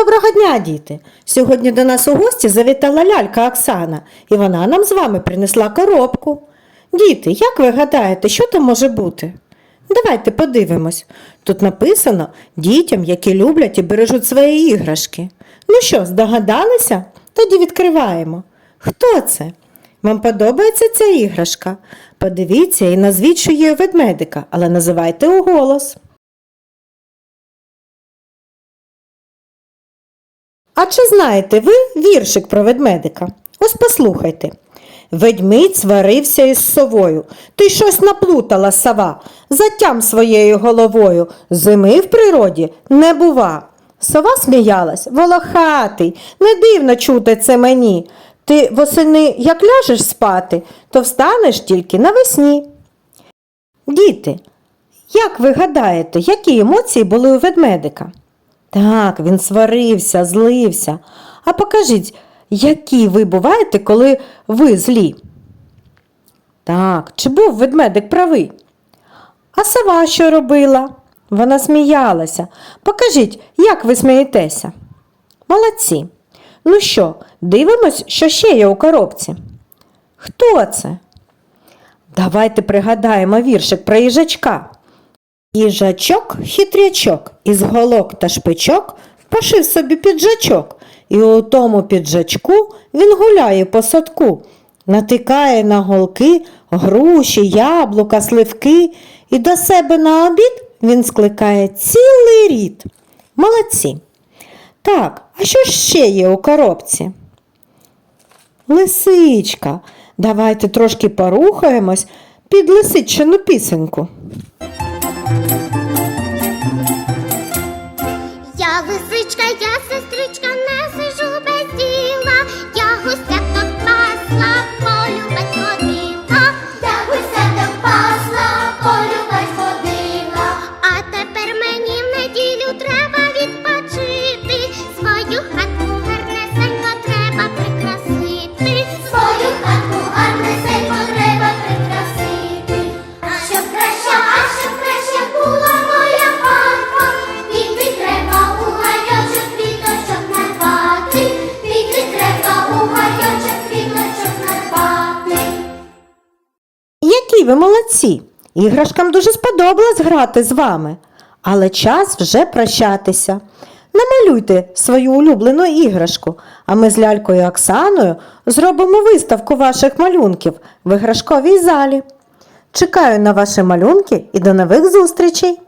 Доброго дня, діти! Сьогодні до нас у гості завітала лялька Оксана, і вона нам з вами принесла коробку. Діти, як ви гадаєте, що там може бути? Давайте подивимось. Тут написано дітям, які люблять і бережуть свої іграшки. Ну що, здогадалися? Тоді відкриваємо. Хто це? Вам подобається ця іграшка? Подивіться і назвіть, що є ведмедика, але називайте уголос. А чи знаєте ви віршик про ведмедика? Ось послухайте. Ведмідь сварився із совою. Ти щось наплутала, сова. Затям своєю головою. Зими в природі не бува. Сова сміялась, волохатий, не дивно чути це мені. Ти восени, як ляжеш спати, то встанеш тільки навесні. Діти, як ви гадаєте, які емоції були у ведмедика? Так, він сварився, злився. А покажіть, які ви буваєте, коли ви злі? Так, чи був ведмедик правий? А сова що робила? Вона сміялася. Покажіть, як ви смієтеся? Молодці. Ну що, дивимось, що ще є у коробці. Хто це? Давайте пригадаємо віршик про їжачка. Їжачок хитрячок, із голок та шпичок пошив собі піджачок, і у тому піджачку він гуляє по садку, натикає на голки, груші, яблука, сливки, і до себе на обід він скликає цілий рід. Молодці. Так, а що ще є у коробці? Лисичка. Давайте трошки порухаємось під лисичину пісеньку. Thank you. Ви молодці! Іграшкам дуже сподобалось грати з вами, але час вже прощатися. Намалюйте свою улюблену іграшку, а ми з лялькою Оксаною зробимо виставку ваших малюнків в іграшковій залі. Чекаю на ваші малюнки і до нових зустрічей!